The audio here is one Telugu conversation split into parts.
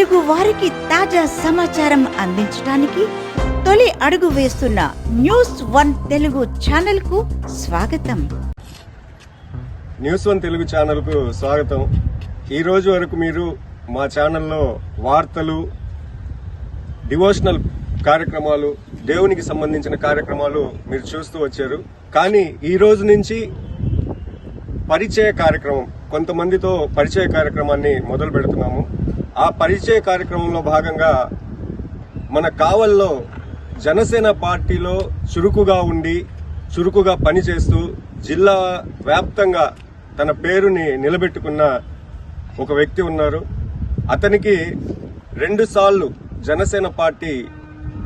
తెలుగు వారికి తాజా సమాచారం అందించడానికి తొలి అడుగు వేస్తున్న న్యూస్ వన్ తెలుగు ఛానల్కు స్వాగతం. న్యూస్ వన్ తెలుగు ఛానల్కు స్వాగతం. ఈ రోజు వరకు మీరు మా ఛానల్లో వార్తలు డివోషనల్ కార్యక్రమాలు దేవునికి సంబంధించిన కార్యక్రమాలు మీరు చూస్తూ వచ్చారు. కానీ ఈ రోజు నుంచి పరిచయ కార్యక్రమం కొంతమందితో పరిచయ కార్యక్రమాన్ని మొదలు పెడుతున్నాము. ఆ పరిచయ కార్యక్రమంలో భాగంగా మన కావల్లో జనసేన పార్టీలో చురుకుగా ఉండి చురుకుగా పనిచేస్తూ జిల్లా వ్యాప్తంగా తన పేరుని నిలబెట్టుకున్న ఒక వ్యక్తి ఉన్నారు. అతనికి రెండుసార్లు జనసేన పార్టీ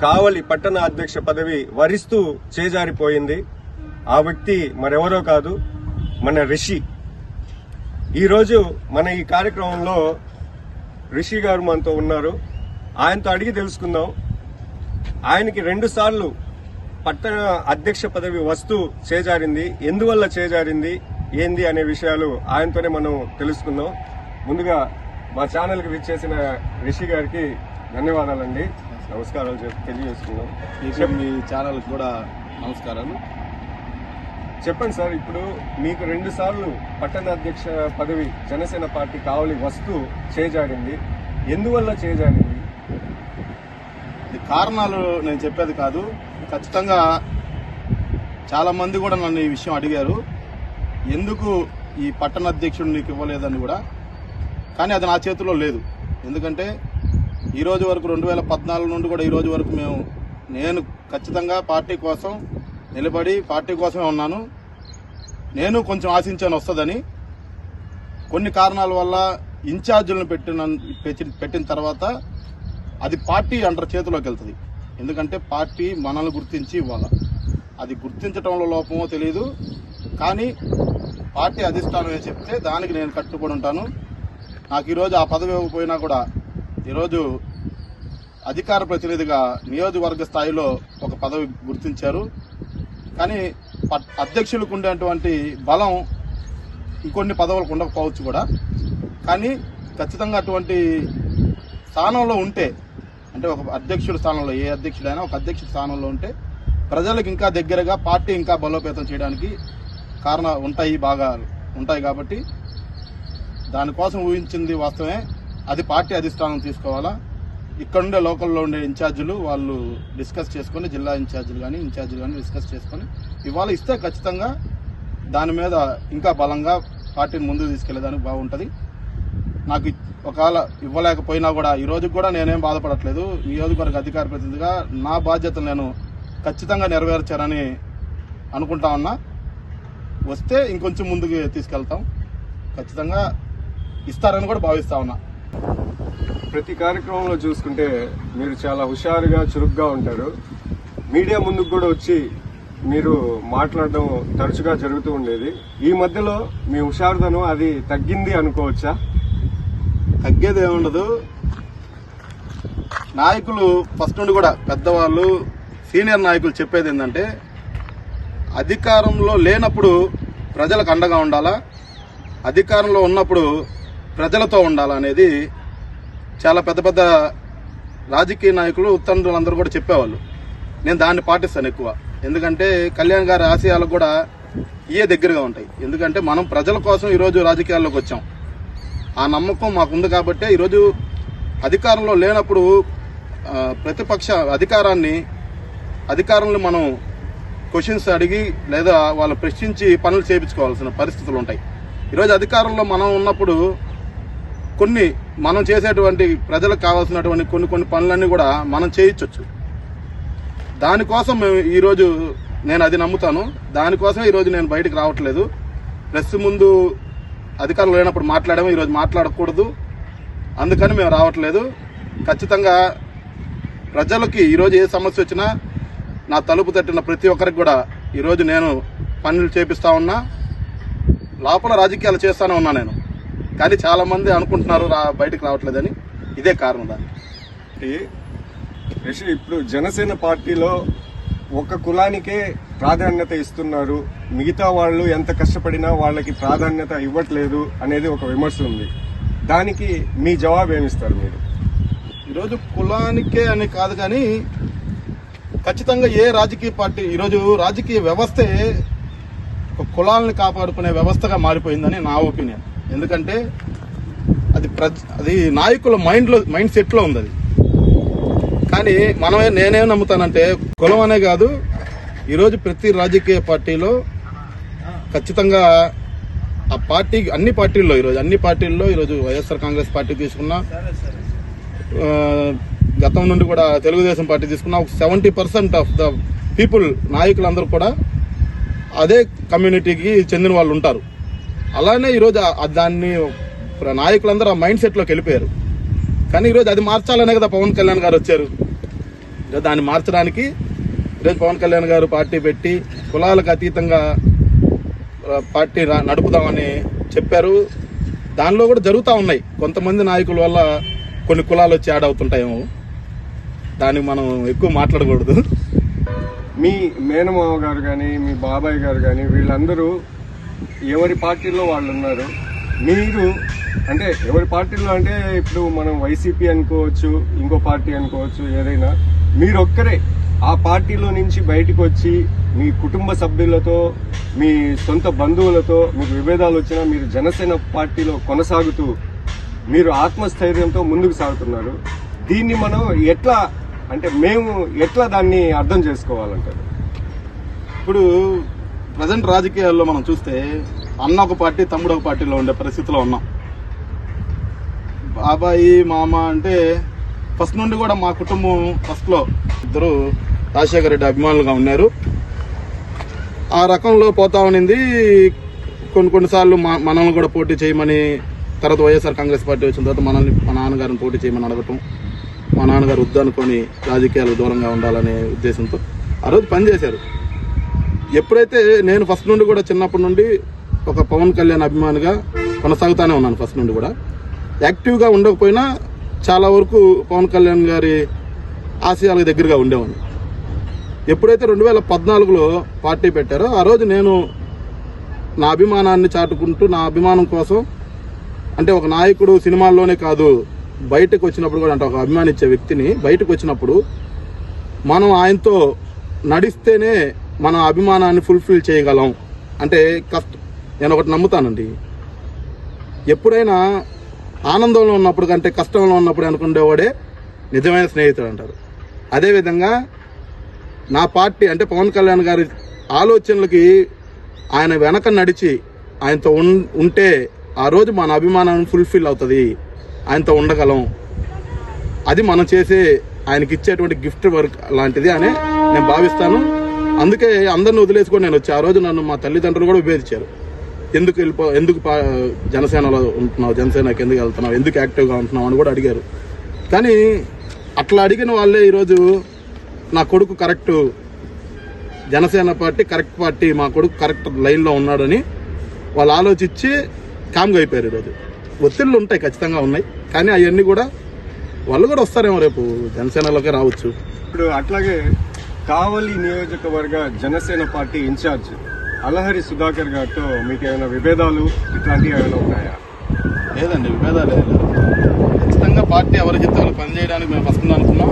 కావలి పట్టణ అధ్యక్ష పదవి వరిస్తూ చేజారిపోయింది. ఆ వ్యక్తి మరెవరో కాదు మన రిషి. ఈరోజు మన ఈ కార్యక్రమంలో రిషి గారు మనతో ఉన్నారు. ఆయనతో అడిగి తెలుసుకుందాం. ఆయనకి రెండు సార్లు పట్టణ అధ్యక్ష పదవి వస్తూ చేజారింది. ఎందువల్ల చేజారింది? ఏంది అనే విషయాలు ఆయనతోనే మనం తెలుసుకుందాం. ముందుగా మా ఛానల్కి విచ్చేసిన రిషి గారికి ధన్యవాదాలండి. నమస్కారాలు తెలియజేసుకుందాం. మీ ఛానల్ కూడా నమస్కారాలు. చెప్పండి సార్ ఇప్పుడు మీకు రెండు సార్లు పట్టణ అధ్యక్ష పదవి జనసేన పార్టీ కావలి వస్తూ చేజారింది ఎందువల్ల చేజారింది కారణాలు నేను చెప్పేది కాదు. ఖచ్చితంగా చాలా మంది కూడా నన్ను ఈ విషయం అడిగారు. ఎందుకు ఈ పట్టణ అధ్యక్షుడు నీకు ఇవ్వలేదని కూడా. కానీ అది నా చేతిలో లేదు. ఎందుకంటే ఈరోజు వరకు రెండు వేల పద్నాలుగు నుండి కూడా ఈ రోజు వరకు మేము నేను ఖచ్చితంగా పార్టీ కోసం నిలబడి పార్టీ కోసమే ఉన్నాను. నేను కొంచెం ఆశించాను వస్తుందని. కొన్ని కారణాల వల్ల ఇన్ఛార్జీలను పెట్టిన పెట్టి- పెట్టిన తర్వాత అది పార్టీ అండర్ చేతిలోకి వెళ్తుంది. ఎందుకంటే పార్టీ మనల్ని గుర్తించి ఇవ్వాలి. అది గుర్తించడంలో లోపమో తెలియదు కానీ పార్టీ అధిష్టానమే చెప్తే దానికి నేను కట్టుబడి ఉంటాను. నాకు ఈరోజు ఆ పదవి ఇవ్వకపోయినా కూడా ఈరోజు అధికార ప్రతినిధిగా నియోజకవర్గ స్థాయిలో ఒక పదవి గుర్తించారు. కానీ పట్- అధ్యక్షులకు ఉండేటువంటి బలం ఇంకొన్ని పదవులకు ఉండకపోవచ్చు కూడా. కానీ ఖచ్చితంగా అటువంటి స్థానంలో ఉంటే అంటే ఒక అధ్యక్షుడి స్థానంలో ఏ అధ్యక్షుడైనా ఒక అధ్యక్షుడి స్థానంలో ఉంటే ప్రజలకు ఇంకా దగ్గరగా పార్టీ ఇంకా బలోపేతం చేయడానికి కారణ ఉంటాయి బాగా ఉంటాయి కాబట్టి దానికోసం ఊహించింది వాస్తవమే. అది పార్టీ అధిష్టానం తీసుకోవాలా? ఇక్కడుండే లోకల్లో ఉండే ఇన్ఛార్జీలు వాళ్ళు డిస్కస్ చేసుకొని జిల్లా ఇన్ఛార్జీలు కానీ ఇన్ఛార్జీలు కానీ డిస్కస్ చేసుకొని ఇవాళ ఇస్తే ఖచ్చితంగా దాని మీద ఇంకా బలంగా పార్టీని ముందుకు తీసుకెళ్ళేదానికి బాగుంటుంది. నాకు ఒకవేళ ఇవ్వలేకపోయినా కూడా ఈ రోజు కూడా నేనేం బాధపడట్లేదు. నియోజకవర్గ అధికార ప్రతినిధిగా నా బాధ్యతలు నేను ఖచ్చితంగా నెరవేర్చారని అనుకుంటా ఉన్నా. వస్తే ఇంకొంచెం ముందుకు తీసుకెళ్తాం. ఖచ్చితంగా ఇస్తారని కూడా భావిస్తా ఉన్నా. ప్రతి కార్యక్రమంలో చూసుకుంటే మీరు చాలా హుషారుగా చురుగ్గా ఉంటారు. మీడియా ముందుకు కూడా వచ్చి మీరు మాట్లాడడం తరచుగా జరుగుతూ ఉండేది. ఈ మధ్యలో మీ హుషారుదనం అది తగ్గింది అనుకోవచ్చా? తగ్గేది ఏముండదు నాయకులు ఫస్ట్ నుండి కూడా పెద్దవాళ్ళు సీనియర్ నాయకులు చెప్పేది ఏంటంటే అధికారంలో లేనప్పుడు ప్రజలకు అండగా ఉండాలా? అధికారంలో ఉన్నప్పుడు ప్రజలతో ఉండాలనేది చాలా పెద్ద పెద్ద రాజకీయ నాయకులు ఉత్తరంధ్రులందరూ కూడా చెప్పేవాళ్ళు. నేను దాన్ని పాటిస్తాను ఎక్కువ. ఎందుకంటే కళ్యాణ్ గారి ఆశయాలకు కూడా ఇయే దగ్గరగా ఉంటాయి. ఎందుకంటే మనం ప్రజల కోసం ఈరోజు రాజకీయాల్లోకి వచ్చాం. ఆ నమ్మకం మాకుంది కాబట్టే ఈరోజు అధికారంలో లేనప్పుడు ప్రతిపక్ష అధికారాన్ని అధికారులను మనం క్వశ్చన్స్ అడిగి లేదా వాళ్ళు ప్రశ్నించి పనులు చేయించుకోవాల్సిన పరిస్థితులు ఉంటాయి. ఈరోజు అధికారంలో మనం ఉన్నప్పుడు కొన్ని మనం చేసేటువంటి ప్రజలకు కావాల్సినటువంటి కొన్ని కొన్ని పనులన్నీ కూడా మనం చేయించవచ్చు దానికోసం మేము ఈరోజు నేను అది నమ్ముతాను. దానికోసం ఈరోజు నేను బయటకు రావట్లేదు. ప్రెస్ ముందు అధికారులు లేనప్పుడు మాట్లాడాము ఈరోజు మాట్లాడకూడదు. అందుకని మేము రావట్లేదు. ఖచ్చితంగా ప్రజలకి ఈరోజు ఏ సమస్య వచ్చినా నా తలుపు తట్టిన ప్రతి ఒక్కరికి కూడా ఈరోజు నేను పనులు చేపిస్తా ఉన్నా. లోపల రాజకీయాలు చేస్తానే ఉన్నా నేను. కానీ చాలా మంది అనుకుంటున్నారు రా బయటకు రావట్లేదని. ఇదే కారణం దానికి. ఇప్పుడు జనసేన పార్టీలో ఒక కులానికే ప్రాధాన్యత ఇస్తున్నారు. మిగతా వాళ్ళు ఎంత కష్టపడినా వాళ్ళకి ప్రాధాన్యత ఇవ్వట్లేదు అనేది ఒక విమర్శ ఉంది. దానికి మీ జవాబు ఏమిస్తారు మీరు? ఈరోజు కులానికే అని కాదు కానీ ఖచ్చితంగా ఏ రాజకీయ పార్టీ ఈరోజు రాజకీయ వ్యవస్థే ఒక కులాలని కాపాడుకునే వ్యవస్థగా మారిపోయిందని నా ఒపీనియన్. ఎందుకంటే అది ప్ర అది నాయకుల మైండ్లో మైండ్ సెట్లో ఉంది అది కానీ మనమే నేనేం నమ్ముతానంటే కులం అనే కాదు ఈరోజు ప్రతి రాజకీయ పార్టీలో ఖచ్చితంగా ఆ పార్టీ అన్ని పార్టీల్లో ఈరోజు అన్ని పార్టీల్లో ఈరోజు వైఎస్ఆర్ కాంగ్రెస్ పార్టీ తీసుకున్నా గతం నుండి కూడా తెలుగుదేశం పార్టీ తీసుకున్నా ఒక seventy percent of the people నాయకులందరూ కూడా అదే కమ్యూనిటీకి చెందిన వాళ్ళు ఉంటారు. అలానే ఈరోజు దాన్ని నాయకులందరూ ఆ మైండ్ సెట్లోకి వెళ్ళిపోయారు. కానీ ఈరోజు అది మార్చాలనే కదా పవన్ కళ్యాణ్ గారు వచ్చారు. దాన్ని మార్చడానికి ఈరోజు పవన్ కళ్యాణ్ గారు పార్టీ పెట్టి కులాలకు అతీతంగా పార్టీ నడుపుదామని చెప్పారు. దానిలో కూడా జరుగుతూ ఉన్నాయి. కొంతమంది నాయకుల వల్ల కొన్ని కులాలు వచ్చి యాడ్ అవుతుంటాయేమో. దానికి మనం ఎక్కువ మాట్లాడకూడదు. మీ మేనమావ గారు కానీ మీ బాబాయ్ గారు కానీ వీళ్ళందరూ ఎవరి పార్టీలో వాళ్ళు ఉన్నారు? మీరు అంటే ఎవరి పార్టీలో అంటే ఇప్పుడు మనం వైసీపీ అనుకోవచ్చు ఇంకో పార్టీ అనుకోవచ్చు ఏదైనా మీరు ఒక్కరే ఆ పార్టీలో నుంచి బయటకు వచ్చి మీ కుటుంబ సభ్యులతో మీ సొంత బంధువులతో మీకు విభేదాలు వచ్చినా మీరు జనసేన పార్టీలో కొనసాగుతూ మీరు ఆత్మస్థైర్యంతో ముందుకు సాగుతున్నారు. దీన్ని మనం ఎట్లా అంటే మేము ఎట్లా దాన్ని అర్థం చేసుకోవాలంటారు? ఇప్పుడు ప్రజెంట్ రాజకీయాల్లో మనం చూస్తే అన్న ఒక పార్టీ తమ్ముడు ఒక పార్టీలో ఉండే పరిస్థితిలో ఉన్నాం. బాబాయి మామ అంటే ఫస్ట్ నుండి కూడా మా కుటుంబం ఫస్ట్లో ఇద్దరు రాజశేఖర రెడ్డి అభిమానులుగా ఉన్నారు. ఆ రకంలో పోతా ఉన్నింది కొన్ని కొన్నిసార్లు మా మనల్ని కూడా పోటీ చేయమని తర్వాత వైఎస్ఆర్ కాంగ్రెస్ పార్టీ వచ్చిన తర్వాత మనల్ని మా నాన్నగారిని పోటీ చేయమని అడగటం మా నాన్నగారు వద్దనుకొని రాజకీయాలకు దూరంగా ఉండాలనే ఉద్దేశంతో ఆ రోజు పనిచేశారు. ఎప్పుడైతే నేను ఫస్ట్ నుండి కూడా చిన్నప్పటి నుండి ఒక పవన్ కళ్యాణ్ అభిమానిగా కొనసాగుతానే ఉన్నాను ఫస్ట్ నుండి కూడా. యాక్టివ్గా ఉండకపోయినా చాలా వరకు పవన్ కళ్యాణ్ గారి ఆశయాలకు దగ్గరగా ఉండేవాడిని. ఎప్పుడైతే రెండు వేల పద్నాలుగులో పార్టీ పెట్టారో ఆ రోజు నేను నా అభిమానాన్ని చాటుకుంటూ నా అభిమానం కోసం అంటే ఒక నాయకుడు సినిమాల్లోనే కాదు బయటకు వచ్చినప్పుడు కూడా అంటే ఒక అభిమానించే వ్యక్తిని బయటకు వచ్చినప్పుడు మనం ఆయనతో నడిస్తేనే మన అభిమానాన్ని ఫుల్ఫిల్ చేయగలం. అంటే కష్ట నేను ఒకటి నమ్ముతానండి. ఎప్పుడైనా ఆనందంలో ఉన్నప్పుడు కంటే కష్టంలో ఉన్నప్పుడు అనుకునేవాడే నిజమైన స్నేహితుడు అంటారు. అదేవిధంగా నా పార్టీ అంటే పవన్ కళ్యాణ్ గారి ఆలోచనలకి ఆయన వెనక నడిచి ఆయనతో ఉన్- ఉంటే ఆ రోజు మన అభిమానం ఫుల్ఫిల్ అవుతుంది. ఆయనతో ఉండగలం. అది మనం చేసే ఆయనకి ఇచ్చేటువంటి గిఫ్ట్ వర్క్ లాంటిది అని నేను భావిస్తాను. అందుకే అందరిని వదిలేసుకొని నేను వచ్చి ఆ రోజు నన్ను మా తల్లిదండ్రులు కూడా విభేదించారు. ఎందుకు వెళ్ళిపో ఎందుకు పా- జనసేనలో ఉంటున్నావు జనసేనకి ఎందుకు వెళ్తున్నావు ఎందుకు యాక్టివ్గా ఉంటున్నావు అని కూడా అడిగారు. కానీ అట్లా అడిగిన వాళ్ళే ఈరోజు నా కొడుకు correct Janasena party correct party మా కొడుకు కరెక్ట్ లైన్లో ఉన్నాడని వాళ్ళు ఆలోచించి కామ్గా అయిపోయారు ఈరోజు. ఒత్తిళ్ళు ఉంటాయి ఖచ్చితంగా ఉన్నాయి. కానీ అవన్నీ కూడా వాళ్ళు కూడా వస్తారేమో రేపు జనసేనలోకి రావచ్చు. ఇప్పుడు అట్లాగే కావలి నియోజకవర్గ Janasena party in charge Alahari Sudhakar గారితో మీకు ఏమైనా విభేదాలు? ఇట్లాంటివి ఏమైనా ఉన్నాయా? లేదండి విభేదాలు ఖచ్చితంగా పార్టీ ఎవరి జిత్తాలు పనిచేయడానికి మేము వస్తుంది అనుకున్నాం.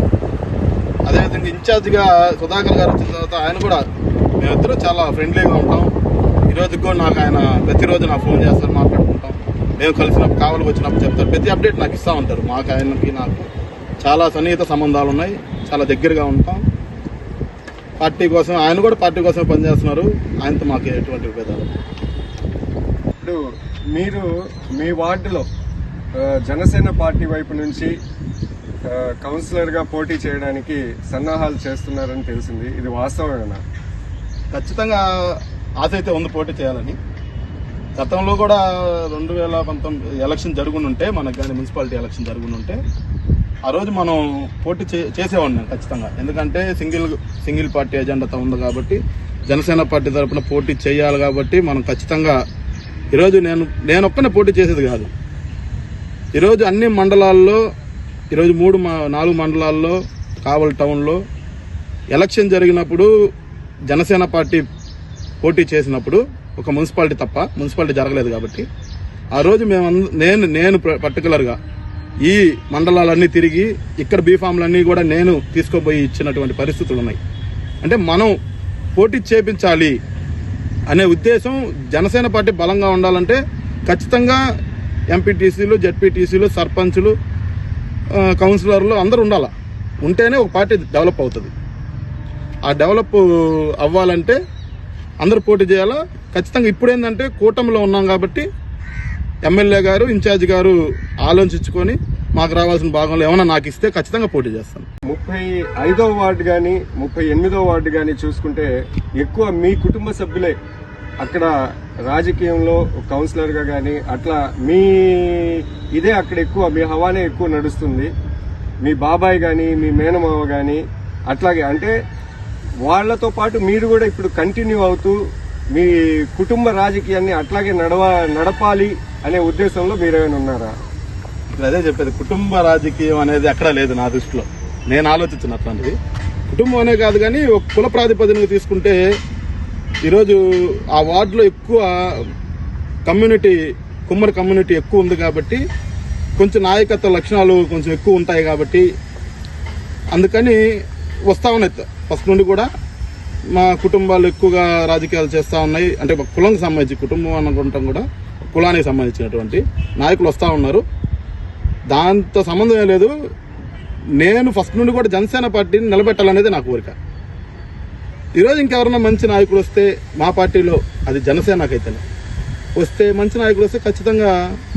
అదేవిధంగా ఇన్ఛార్జ్గా సుధాకర్ గారు వచ్చిన తర్వాత ఆయన కూడా మేమిద్దరూ చాలా ఫ్రెండ్లీగా ఉంటాం. ఈ కూడా నాకు ఆయన ప్రతిరోజు నాకు ఫోన్ చేస్తారు మాట్లాడుకుంటాం. మేము కలిసినప్పుడు కావాలకు వచ్చినప్పుడు చెప్తారు. ప్రతి అప్డేట్ నాకు ఇస్తూ ఉంటారు. మాకు ఆయనకి నాకు చాలా సన్నిహిత సంబంధాలు ఉన్నాయి. చాలా దగ్గరగా ఉంటాం. పార్టీ కోసం ఆయన కూడా పార్టీ కోసం పనిచేస్తున్నారు. ఆయనతో మాకు ఎటువంటి విభేదాలు. ఇప్పుడు మీరు మీ వార్డులో జనసేన పార్టీ వైపు నుంచి కౌన్సిలర్గా పోటీ చేయడానికి సన్నాహాలు చేస్తున్నారని తెలిసింది. ఇది వాస్తవమేనా? ఖచ్చితంగా ఆశ అయితే ఉంది పోటీ చేయాలని. గతంలో కూడా రెండు వేల పంతొమ్మిది ఎలక్షన్ జరుగుని ఉంటే మనకు కానీ మున్సిపాలిటీ ఎలక్షన్ జరుగుని ఉంటే ఆ రోజు మనం పోటీ చే చేసేవాడిని ఖచ్చితంగా. ఎందుకంటే సింగిల్ సింగిల్ పార్టీ ఎజెండాతో ఉంది కాబట్టి జనసేన పార్టీ తరపున పోటీ చేయాలి కాబట్టి మనం ఖచ్చితంగా ఈరోజు నేను నేను ఒక్కనే పోటీ చేసేది కాదు. ఈరోజు అన్ని మండలాల్లో ఈరోజు మూడు మా- నాలుగు మండలాల్లో కావల్ టౌన్లో ఎలక్షన్ జరిగినప్పుడు జనసేన పార్టీ పోటీ చేసినప్పుడు ఒక మున్సిపాలిటీ తప్ప మున్సిపాలిటీ జరగలేదు కాబట్టి ఆ రోజు మేము అంద- నేను నేను ప- పర్టికులర్గా ఈ మండలాలన్నీ తిరిగి ఇక్కడ బీఫామ్లన్నీ కూడా నేను తీసుకోబోయి ఇచ్చినటువంటి పరిస్థితులు ఉన్నాయి. అంటే మనం పోటీ చేపించాలి అనే ఉద్దేశం జనసేన పార్టీ బలంగా ఉండాలంటే ఖచ్చితంగా ఎంపీటీసీలు జడ్పీటీసీలు సర్పంచులు కౌన్సిలర్లు అందరూ ఉండాలి. ఉంటేనే ఒక పార్టీ డెవలప్ అవుతుంది. ఆ డెవలప్ అవ్వాలంటే అందరూ పోటీ చేయాలా? ఖచ్చితంగా ఇప్పుడు ఏంటంటే కూటమిలో ఉన్నాం కాబట్టి ఎమ్మెల్యే గారు ఇన్ఛార్జ్ గారు ఆలోచించుకొని మాకు రావాల్సిన భాగంలో ఏమైనా నాకు ఇస్తే ఖచ్చితంగా పోటీ చేస్తాను. ముప్పై ఐదో వార్డు కానీ ముప్పై ఎనిమిదో వార్డు కానీ చూసుకుంటే ఎక్కువ మీ కుటుంబ సభ్యులే అక్కడ రాజకీయంలో కౌన్సిలర్గా కానీ అట్లా మీ ఇదే అక్కడ ఎక్కువ మీ హవానే ఎక్కువ నడుస్తుంది. మీ బాబాయ్ కానీ మీ మేనమావ కానీ అట్లాగే అంటే వాళ్ళతో పాటు మీరు కూడా ఇప్పుడు కంటిన్యూ అవుతూ మీ కుటుంబ రాజకీయాన్ని అట్లాగే నడవ నడపాలి అనే ఉద్దేశంలో మీరేమైనా ఉన్నారా? ఇప్పుడు అదే చెప్పేది కుటుంబ రాజకీయం అనేది ఎక్కడా లేదు నా దృష్టిలో. నేను ఆలోచించిన అట్లాంటిది. కుటుంబం అనే కాదు కానీ ఒక కుల ప్రాతిపదికన తీసుకుంటే ఈరోజు ఆ వార్డులో ఎక్కువ కమ్యూనిటీ కుమ్మరి కమ్యూనిటీ ఎక్కువ ఉంది కాబట్టి కొంచెం నాయకత్వ లక్షణాలు కొంచెం ఎక్కువ ఉంటాయి కాబట్టి అందుకని వస్తా ఉన్నాయి. ఫస్ట్ నుండి కూడా మా కుటుంబాలు ఎక్కువగా రాజకీయాలు చేస్తూ ఉన్నాయి. అంటే ఒక కులంకి సంబంధించి కుటుంబం అనుకుంటాం కూడా కులానికి సంబంధించినటువంటి నాయకులు వస్తూ ఉన్నారు. దాంతో సంబంధం ఏం లేదు. నేను ఫస్ట్ నుండి కూడా జనసేన పార్టీని నిలబెట్టాలనేది నా కోరిక ఈరోజు ఇంకెవరైనా మంచి నాయకులు వస్తే మా పార్టీలో అది జనసేనకైతేనే. వస్తే మంచి నాయకులు వస్తే ఖచ్చితంగా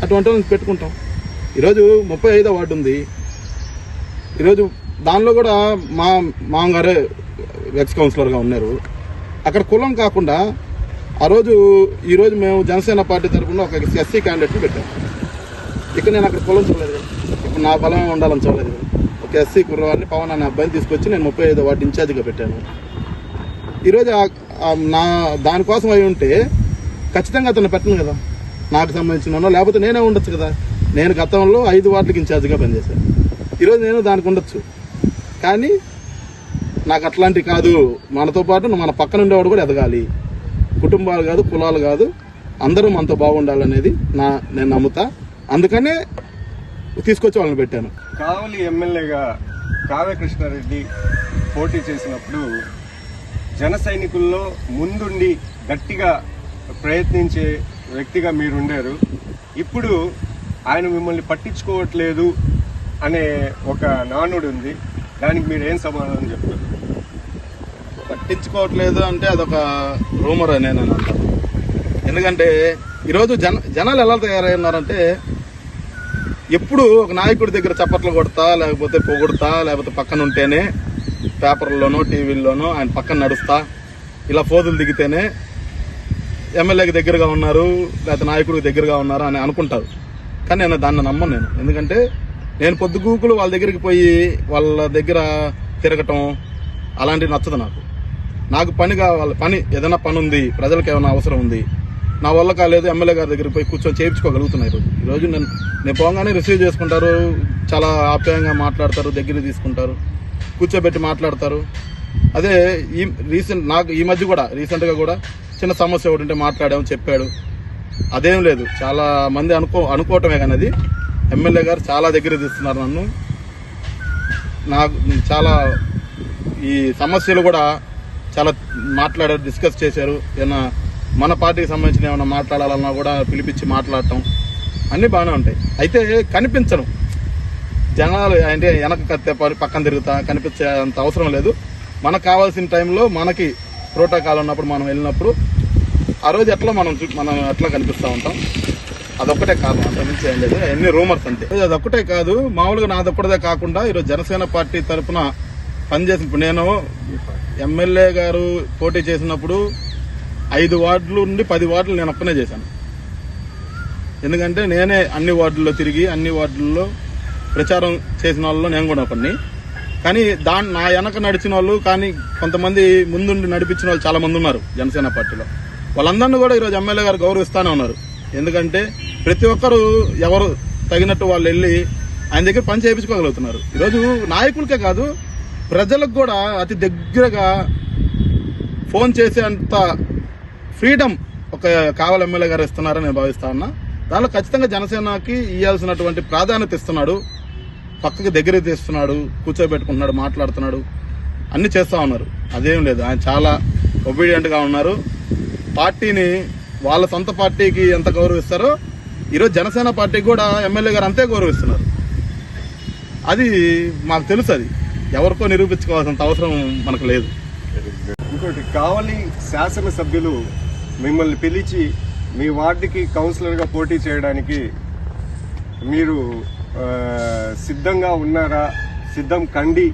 అటువంటి వాళ్ళని పెట్టుకుంటాం. ఈరోజు ముప్పై ఐదో వార్డు ఉంది. ఈరోజు దానిలో కూడా మా మామగారే ఎక్స్ కౌన్సిలర్గా ఉన్నారు. అక్కడ కులం కాకుండా ఆ రోజు ఈరోజు మేము జనసేన పార్టీ తరఫున ఒక ఎస్సీ క్యాండిడేట్ని పెట్టాం. ఇక్కడ నేను అక్కడ కులం చూడలేదు ఇప్పుడు నా బలమే ఉండాలని చూడలేదు ఒక ఎస్సీ కుర్రవాడిని పవన్ అనే అబ్బాయిని తీసుకొచ్చి నేను ముప్పై ఐదు వాటి ఇన్ఛార్జ్గా పెట్టాను. ఈరోజు నా దానికోసం అయి ఉంటే ఖచ్చితంగా అతను పెట్టను కదా. నాకు సంబంధించిన లేకపోతే నేనే ఉండొచ్చు కదా. నేను గతంలో ఐదు వార్డులకు ఇన్ఛార్జ్గా పనిచేశాను. ఈరోజు నేను దానికి ఉండొచ్చు. కానీ నాకు అట్లాంటి కాదు. మనతో పాటు మన పక్కన ఉండేవాడు కూడా ఎదగాలి. కుటుంబాలు కాదు కులాలు కాదు అందరూ మనతో బాగుండాలనేది నా నేను నమ్ముతా. అందుకనే తీసుకొచ్చి వాళ్ళని పెట్టాను. కావలి ఎమ్మెల్యేగా కావ్య కృష్ణారెడ్డి పోటీ చేసినప్పుడు జన సైనికుల్లో ముందుండి గట్టిగా ప్రయత్నించే వ్యక్తిగా మీరుండారు. ఇప్పుడు ఆయన మిమ్మల్ని పట్టించుకోవట్లేదు అనే ఒక నానుడు ఉంది దానికి మీరు ఏం సమాధానం చెప్తారు? పట్టించుకోవట్లేదు అంటే అదొక రూమర్ అని నేను అంటాను. ఎందుకంటే ఈరోజు జన జనాలు ఎలా తయారయ్యారంటే ఎప్పుడు ఒక నాయకుడి దగ్గర చప్పట్లు కొడతా లేకపోతే పొగుడతా లేకపోతే పక్కన ఉంటేనే పేపర్లోనో టీవీల్లోనో ఆయన పక్కన నడుస్తా ఇలా ఫోజులు దిగితేనే ఎమ్మెల్యేకి దగ్గరగా ఉన్నారు లేకపోతే నాయకుడికి దగ్గరగా ఉన్నారు అని అనుకుంటారు. కానీ నేను దాన్ని నమ్మను నేను. ఎందుకంటే నేను పొద్దుగూకులు వాళ్ళ దగ్గరికి పోయి వాళ్ళ దగ్గర తిరగటం అలాంటివి నచ్చదు నాకు. నాకు పని కావాలి పని ఏదైనా పని ఉంది ప్రజలకు ఏమైనా అవసరం ఉంది నా వల్ల కాలేదు ఎమ్మెల్యే గారి దగ్గరికి పోయి కూర్చొని చేయించుకోగలుగుతున్నాయి ఈరోజు. ఈరోజు నేను నేను పోగానే రిసీవ్ చేసుకుంటారు చాలా ఆప్యాయంగా మాట్లాడతారు దగ్గర తీసుకుంటారు కూర్చోబెట్టి మాట్లాడతారు. అదే ఈ రీసెంట్ నాకు ఈ మధ్య కూడా రీసెంట్గా కూడా చిన్న సమస్య ఒకటి ఉంటే మాట్లాడాము చెప్పాడు. అదేం లేదు చాలా మంది అనుకో అనుకోవటమే కానీ అది. ఎమ్మెల్యే గారు చాలా దగ్గర తీస్తున్నారు నన్ను. నాకు చాలా ఈ సమస్యలు కూడా చాలా మాట్లాడారు డిస్కస్ చేశారు. ఏమైనా మన పార్టీకి సంబంధించిన ఏమైనా మాట్లాడాలన్నా కూడా పిలిపించి మాట్లాడటం అన్నీ బాగానే ఉంటాయి. అయితే కనిపించను. జనాలు అంటే వెనక కత్తే పక్కన తిరుగుతా కనిపించే అంత అవసరం లేదు. మనకు కావాల్సిన టైంలో మనకి ప్రోటోకాల్ ఉన్నప్పుడు మనం వెళ్ళినప్పుడు ఆ రోజు ఎట్లా మనం మనం ఎట్లా కనిపిస్తూ ఉంటాం? అదొక్కటే కాదు అంతకుమించి ఏం లేదు. ఎన్ని రూమర్స్ అంతే అదొక్కటే కాదు మామూలుగా నాదొక్కడదే కాకుండా ఈరోజు జనసేన పార్టీ తరఫున పనిచేసిన నేను ఎమ్మెల్యే గారు పోటీ చేసినప్పుడు ఐదు వార్డులు నుండి పది వార్డులు నేను ఒక్కనే చేశాను. ఎందుకంటే నేనే అన్ని వార్డుల్లో తిరిగి అన్ని వార్డుల్లో ప్రచారం చేసిన వాళ్ళలో నేను కూడా ఒకరిని కానీ దాని నా వెనక నడిచిన వాళ్ళు కానీ కొంతమంది ముందుండి నడిపించిన వాళ్ళు చాలా మంది ఉన్నారు జనసేన పార్టీలో. వాళ్ళందరినీ కూడా ఈరోజు ఎమ్మెల్యే గారు గౌరవిస్తానే ఉన్నారు. ఎందుకంటే ప్రతి ఒక్కరు ఎవరు తగినట్టు వాళ్ళు వెళ్ళి ఆయన దగ్గర పని చేయించుకోగలుగుతున్నారు. ఈరోజు నాయకులకే కాదు ప్రజలకు కూడా అతి దగ్గరగా ఫోన్ చేసే అంత ఫ్రీడమ్ ఒక కావల ఎమ్మెల్యే గారు ఇస్తున్నారని నేను భావిస్తా ఉన్నా. దానిలో ఖచ్చితంగా జనసేనకి ఇవ్వాల్సినటువంటి ప్రాధాన్యత ఇస్తున్నాడు. పక్కకి దగ్గర తీస్తున్నాడు కూర్చోబెట్టుకుంటున్నాడు మాట్లాడుతున్నాడు. అన్ని చేస్తూ ఉన్నారు. అదేం లేదు. ఆయన చాలా ఒబీడియంట్గా ఉన్నారు. పార్టీని వాళ్ళ సొంత పార్టీకి ఎంత గౌరవిస్తారో ఈరోజు జనసేన పార్టీకి కూడా ఎమ్మెల్యే గారు అంతే గౌరవిస్తున్నారు. అది మాకు తెలుసు అది. ఎవరికో నిరూపించుకోవాల్సినంత అవసరం మనకు లేదు. ఇంకోటి కావలి శాసనసభ్యులు మిమ్మల్ని పిలిచి మీ వార్డుకి కౌన్సిలర్గా పోటీ చేయడానికి మీరు సిద్ధంగా ఉన్నారా సిద్ధం కండి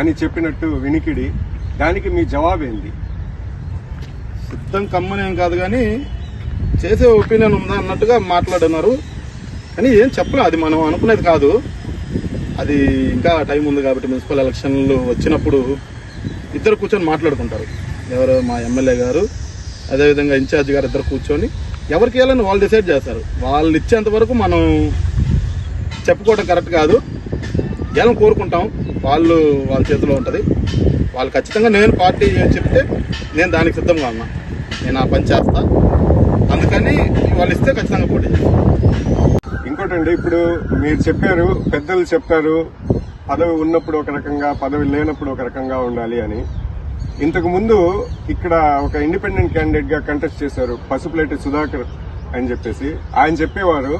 అని చెప్పినట్టు వినికిడి. దానికి మీ జవాబేంది? సిద్ధం కమ్మని కాదు కానీ చేసే ఒపీనియన్ ఉందా అన్నట్టుగా మాట్లాడున్నారు కానీ ఏం చెప్పలే అది మనం అనుకునేది కాదు. అది ఇంకా టైం ఉంది కాబట్టి మున్సిపల్ ఎలక్షన్లు వచ్చినప్పుడు ఇద్దరు కూర్చొని మాట్లాడుకుంటారు. ఎవరు? మా ఎమ్మెల్యే గారు అదేవిధంగా ఇన్ఛార్జ్ గారు ఇద్దరు కూర్చొని ఎవరికి వెళ్ళని వాళ్ళు డిసైడ్ చేస్తారు. వాళ్ళు ఇచ్చేంత వరకు మనం చెప్పుకోవడం కరెక్ట్ కాదు. జనం కోరుకుంటాం. వాళ్ళు వాళ్ళ చేతిలో ఉంటుంది. వాళ్ళు ఖచ్చితంగా నేను పార్టీ చెప్తే నేను దానికి సిద్ధంగా ఉన్నా. నేను ఆ పని చేస్తాను అందుకని వాళ్ళు ఇస్తే ఖచ్చితంగా పోటీ ఇంకోటండి ఇప్పుడు మీరు చెప్పారు పెద్దలు చెప్పారు పదవి ఉన్నప్పుడు ఒక రకంగా పదవి లేనప్పుడు ఒక రకంగా ఉండాలి అని. ఇంతకు ముందు ఇక్కడ ఒక ఇండిపెండెంట్ క్యాండిడేట్గా కంటెస్ట్ చేశారు పసుపులేటి సుధాకర్ అని చెప్పేసి. ఆయన చెప్పేవారు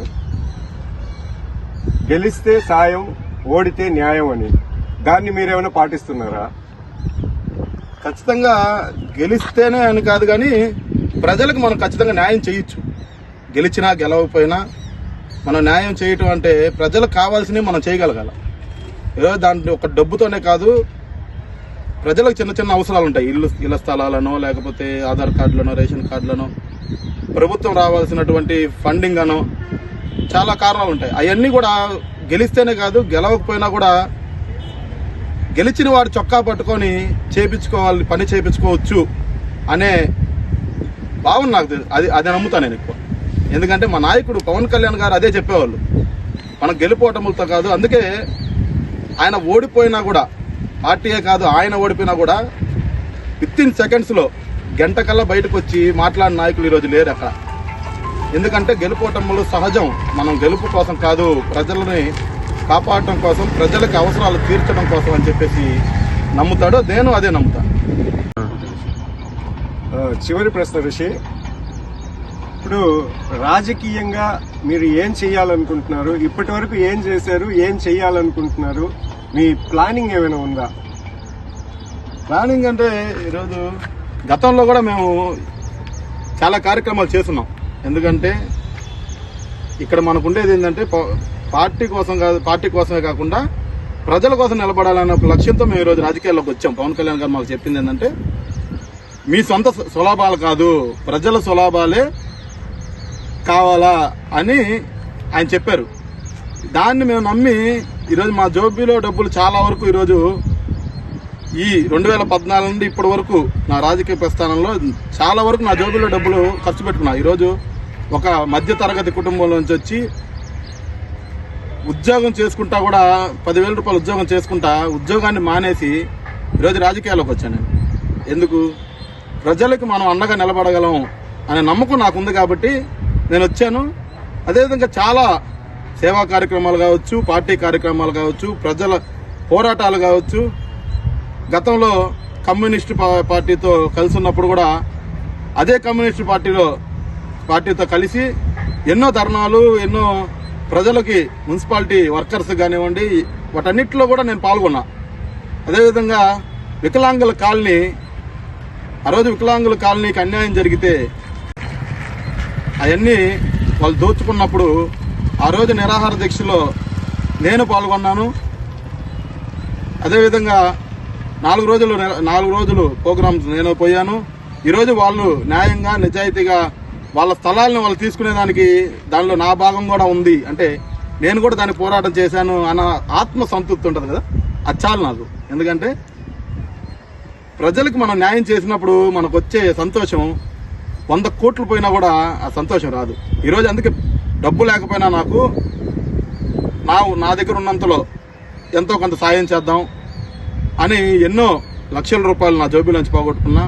గెలిస్తే సాయం ఓడితే న్యాయం అని. దాన్ని మీరేమైనా పాటిస్తున్నారా? ఖచ్చితంగా గెలిస్తేనే అని కాదు కానీ ప్రజలకు మనం ఖచ్చితంగా న్యాయం చేయొచ్చు. గెలిచినా గెలవకపోయినా మనం న్యాయం చేయటం అంటే ప్రజలకు కావాల్సినవి మనం చేయగలగాలి. ఏదో దాంట్లో ఒక డబ్బుతోనే కాదు ప్రజలకు చిన్న చిన్న అవసరాలు ఉంటాయి. ఇల్లు ఇళ్ళ స్థలాలను లేకపోతే ఆధార్ కార్డులను రేషన్ కార్డులను ప్రభుత్వం రావాల్సినటువంటి ఫండింగ్ అనో చాలా కారణాలు ఉంటాయి. అవన్నీ కూడా గెలిస్తేనే కాదు గెలవకపోయినా కూడా గెలిచిన వాడు చొక్కా పట్టుకొని చేపించుకోవాలి పని చేపించుకోవచ్చు అనే భావన నాకు తెలు- అది అదే నమ్ముతాను నేను ఎక్కువ. ఎందుకంటే మా నాయకుడు పవన్ కళ్యాణ్ గారు అదే చెప్పేవాళ్ళు. మనం గెలిపోవటములతో కాదు అందుకే ఆయన ఓడిపోయినా కూడా పార్టీయే కాదు ఆయన ఓడిపోయినా కూడా విత్ ఇన్ సెకండ్స్లో గంట కల్లా బయటకు వచ్చి మాట్లాడిన నాయకులు ఈరోజు లేరు అక్కడ. ఎందుకంటే గెలుపోవటములు సహజం. మనం గెలుపు కోసం కాదు ప్రజలని కాపాడటం కోసం ప్రజలకు అవసరాలు తీర్చడం కోసం అని చెప్పేసి నమ్ముతాడో నేను అదే నమ్ముతాను చివరి ప్రశ్న ఋషి. ఇప్పుడు రాజకీయంగా మీరు ఏం చేయాలనుకుంటున్నారు? ఇప్పటి వరకు ఏం చేశారు? ఏం చేయాలనుకుంటున్నారు మీ ప్లానింగ్ ఏమైనా ఉందా? ప్లానింగ్ అంటే ఈరోజు గతంలో కూడా మేము చాలా కార్యక్రమాలు చేస్తున్నాం. ఎందుకంటే ఇక్కడ మనకు ఉండేది ఏంటంటే ప- పార్టీ కోసం కాదు పార్టీ కోసమే కాకుండా ప్రజల కోసం నిలబడాలన్న ఒక లక్ష్యంతో మేము ఈరోజు రాజకీయాల్లోకి వచ్చాం. పవన్ కళ్యాణ్ గారు మాకు చెప్పింది ఏంటంటే మీ సొంత సు- సులాభాలు కాదు ప్రజల సులాభాలే కావాలా అని ఆయన చెప్పారు. దాన్ని మేము నమ్మి ఈరోజు మా జోబీలో డబ్బులు చాలా వరకు ఈరోజు ఈ రెండు వేల పద్నాలుగు నుండి ఇప్పటి వరకు నా రాజకీయ ప్రస్థానంలో చాలా వరకు నా జోబీలో డబ్బులు ఖర్చు పెట్టుకున్నా ఈరోజు ఒక మధ్య తరగతి కుటుంబం నుంచి వచ్చి ఉద్యోగం చేసుకుంటా కూడా పదివేల రూపాయలు ఉద్యోగం చేసుకుంటా ఉద్యోగాన్ని మానేసి ఈరోజు రాజకీయాల్లోకి వచ్చాను ఎందుకు? ప్రజలకు మనం అండగా నిలబడగలం అనే నమ్మకం నాకు ఉంది కాబట్టి నేను వచ్చాను. అదేవిధంగా చాలా సేవా కార్యక్రమాలు కావచ్చు పార్టీ కార్యక్రమాలు కావచ్చు ప్రజల పోరాటాలు కావచ్చు. గతంలో కమ్యూనిస్ట్ పార్టీతో కలిసి ఉన్నప్పుడు కూడా అదే కమ్యూనిస్ట్ పార్టీలో పార్టీతో కలిసి ఎన్నో ధర్నాలు ఎన్నో ప్రజలకి మున్సిపాలిటీ వర్కర్స్ కానివ్వండి వాటన్నిటిలో కూడా నేను పాల్గొన్నా. అదేవిధంగా వికలాంగుల కాలనీ ఆ రోజు వికలాంగుల కాలనీకి అన్యాయం జరిగితే అవన్నీ వాళ్ళు దోచుకున్నప్పుడు ఆ రోజు నిరాహార దీక్షలో నేను పాల్గొన్నాను. అదేవిధంగా నాలుగు రోజులు నాలుగు రోజులు ప్రోగ్రామ్స్ నేను పోయాను. ఈరోజు వాళ్ళు న్యాయంగా నిజాయితీగా వాళ్ళ స్థలాలను వాళ్ళు తీసుకునేదానికి దానిలో నా భాగం కూడా ఉంది. అంటే నేను కూడా దాన్ని పోరాటం చేశాను అన్న ఆత్మ సంతృప్తి ఉంటుంది కదా? అది చాలు నాకు. ఎందుకంటే ప్రజలకు మనం న్యాయం చేసినప్పుడు మనకు వచ్చే సంతోషం వంద కోట్లు పోయినా కూడా ఆ సంతోషం రాదు. ఈరోజు అందుకే డబ్బు లేకపోయినా నాకు నా నా దగ్గర ఉన్నంతలో ఎంతో కొంత సాయం చేద్దాం అని ఎన్నో లక్షల రూపాయలు నా జోబీలోంచి పోగొట్టుకున్నా.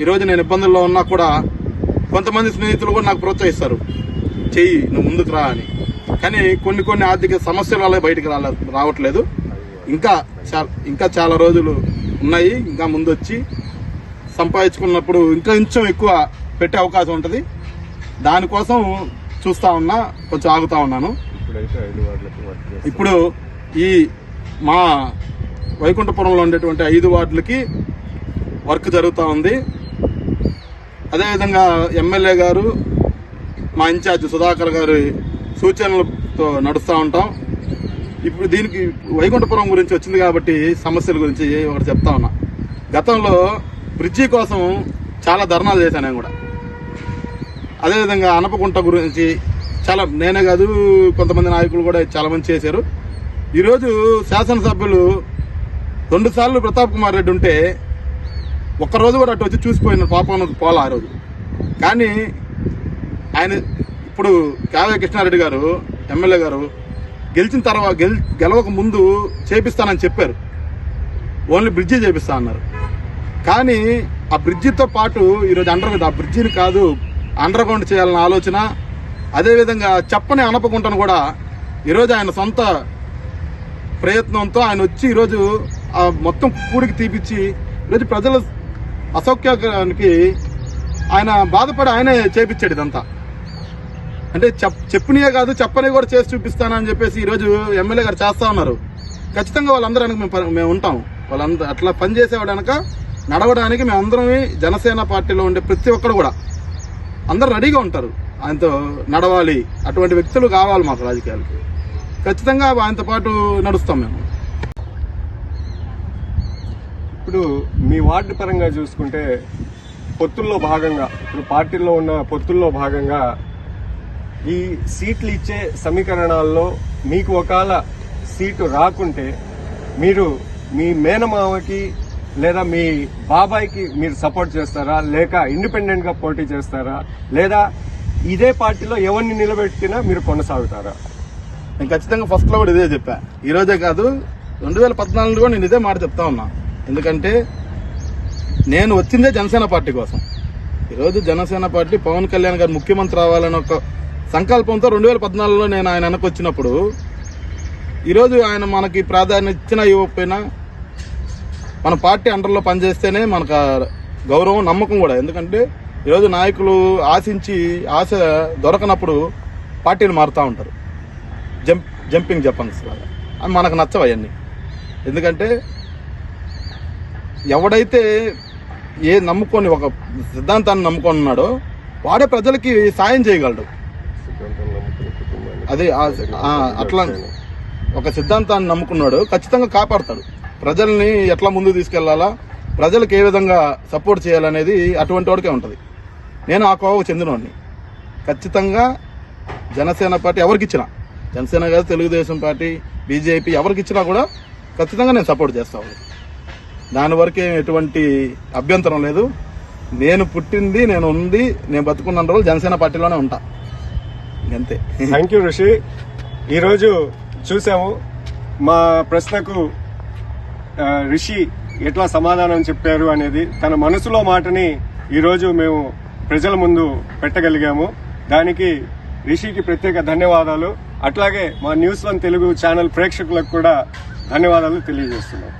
ఈరోజు నేను ఇబ్బందుల్లో ఉన్నా కూడా కొంతమంది స్నేహితులు కూడా నాకు ప్రోత్సహిస్తారు. చెయ్యి నువ్వు ముందుకు రా అని. కానీ కొన్ని కొన్ని ఆర్థిక సమస్యల వల్ల బయటికి రాలేదు రావట్లేదు. ఇంకా ఇంకా చాలా రోజులు ఉన్నాయి. ఇంకా ముందు వచ్చి సంపాదించుకున్నప్పుడు ఇంకా కొంచెం ఎక్కువ పెట్టే అవకాశం ఉంటుంది. దానికోసం చూస్తా ఉన్నా కొంచెం ఆగుతా ఉన్నాను. ఇప్పుడు ఈ మా వైకుంఠపురంలో ఉండేటువంటి ఐదు వార్డులకి వర్క్ జరుగుతూ ఉంది. అదేవిధంగా ఎమ్మెల్యే గారు మా ఇన్ఛార్జ్ సుధాకర్ గారి సూచనలతో నడుస్తూ ఉంటాం. ఇప్పుడు దీనికి వైకుంఠపురం గురించి వచ్చింది కాబట్టి సమస్యల గురించి ఒకటి చెప్తా ఉన్నా. గతంలో బ్రిడ్జి కోసం చాలా ధర్నాలు చేశాను నేను కూడా. అదేవిధంగా అనపకుంట గురించి చాలా నేనే కాదు కొంతమంది నాయకులు కూడా చాలా మంది చేశారు. ఈరోజు శాసనసభ్యులు రెండు సార్లు ప్రతాప్ కుమార్ రెడ్డి ఉంటే ఒక్కరోజు కూడా అటు వచ్చి చూసిపోయిన పాపం పోలా ఆ రోజు. కానీ ఆయన ఇప్పుడు కావ్య కృష్ణారెడ్డి గారు ఎమ్మెల్యే గారు గెలిచిన తర్వాత గెల్ గెలవక ముందు చేపిస్తానని చెప్పారు. ఓన్లీ బ్రిడ్జి చేపిస్తా అన్నారు. కానీ ఆ బ్రిడ్జితో పాటు ఈరోజు అండర్ ఆ బ్రిడ్జిని కాదు అండర్ గ్రౌండ్ చేయాలన్న ఆలోచన అదేవిధంగా చెప్పని అనపకుంటను కూడా ఈరోజు ఆయన సొంత ప్రయత్నంతో ఆయన వచ్చి ఈరోజు ఆ మొత్తం కూడికి తీపిచ్చి ఈరోజు ప్రజల అసౌక్యానికి ఆయన బాధపడి ఆయనే చేపించాడు ఇదంతా. అంటే చెప్ చెప్పినయే కాదు చెప్పని కూడా చేసి చూపిస్తానని చెప్పేసి ఈరోజు ఎమ్మెల్యే గారు చేస్తా ఉన్నారు. ఖచ్చితంగా వాళ్ళందరూ మేము మేము ఉంటాం. వాళ్ళందరూ అట్లా పనిచేసేవాడనక నడవడానికి మేము జనసేన పార్టీలో ఉండే ప్రతి ఒక్కరు కూడా అందరు రెడీగా ఉంటారు. ఆయనతో నడవాలి. అటువంటి వ్యక్తులు కావాలి మాకు రాజకీయాలకి. ఖచ్చితంగా ఆయనతో పాటు నడుస్తాం మేము. ఇప్పుడు మీ వార్డు పరంగా చూసుకుంటే పొత్తుల్లో భాగంగా ఇప్పుడు పార్టీల్లో ఉన్న పొత్తుల్లో భాగంగా ఈ సీట్లు ఇచ్చే సమీకరణాల్లో మీకు ఒకవేళ సీటు రాకుంటే మీరు మీ మేనమామకి లేదా మీ బాబాయ్కి మీరు సపోర్ట్ చేస్తారా? లేక ఇండిపెండెంట్గా పోటీ చేస్తారా? లేదా ఇదే పార్టీలో ఎవరిని నిలబెట్టినా మీరు కొనసాగుతారా? నేను ఖచ్చితంగా ఫస్ట్లో కూడా ఇదే చెప్పా. ఈరోజే కాదు రెండు వేల పద్నాలుగులో కూడా నేను ఇదే మాట చెప్తా ఉన్నా. ఎందుకంటే నేను వచ్చిందే జనసేన పార్టీ కోసం. ఈరోజు జనసేన పార్టీ పవన్ కళ్యాణ్ గారు ముఖ్యమంత్రి అవ్వాలని ఒక సంకల్పంతో రెండు వేల పద్నాలుగులో నేను ఆయన వెనక వచ్చినప్పుడు ఈరోజు ఆయన మనకి ప్రాధాన్యత ఇచ్చినా ఇవ్వకపోయినా మన పార్టీ అండర్లో పనిచేస్తేనే మనకు గౌరవం నమ్మకం కూడా. ఎందుకంటే ఈరోజు నాయకులు ఆశించి ఆశ దొరకనప్పుడు పార్టీని మారుతూ ఉంటారు. జంప్ జంపింగ్ జపన్స్ లాగా. అవి మనకు నచ్చవు అవన్నీ. ఎందుకంటే ఎవడైతే ఏ నమ్ముకొని ఒక సిద్ధాంతాన్ని నమ్ముకొని ఉన్నాడో వాడే ప్రజలకి సాయం చేయగలడు. అదే అట్లా ఒక సిద్ధాంతాన్ని నమ్ముకున్నాడు. ఖచ్చితంగా కాపాడతాడు. ప్రజల్ని ఎట్లా ముందుకు తీసుకెళ్ళాలా? ప్రజలకు ఏ విధంగా సపోర్ట్ చేయాలనేది అటువంటి వాడికే ఉంటుంది. నేను ఆ కోవకు చెందినవాడిని ఖచ్చితంగా జనసేన పార్టీ ఎవరికి ఇచ్చినా జనసేన కాదు తెలుగుదేశం పార్టీ బీజేపీ ఎవరికి ఇచ్చినా కూడా ఖచ్చితంగా నేను సపోర్ట్ చేస్తాను దాని వరకే ఎటువంటి అభ్యంతరం లేదు. నేను పుట్టింది నేను ఉంది నేను బతుకున్న రోజులు జనసేన పార్టీలోనే ఉంటా. అంతే. థ్యాంక్ యూ ఋషి ఈరోజు చూసాము మా ప్రశ్నకు ఋషి రిషి ఎట్లా సమాధానం చెప్పారు అనేది తన మనసులో మాటని ఈరోజు మేము ప్రజల ముందు పెట్టగలిగాము. దానికి రిషికి ప్రత్యేక ధన్యవాదాలు. అట్లాగే మా న్యూస్ వన్ తెలుగు ఛానల్ ప్రేక్షకులకు కూడా ధన్యవాదాలు తెలియజేస్తున్నాం.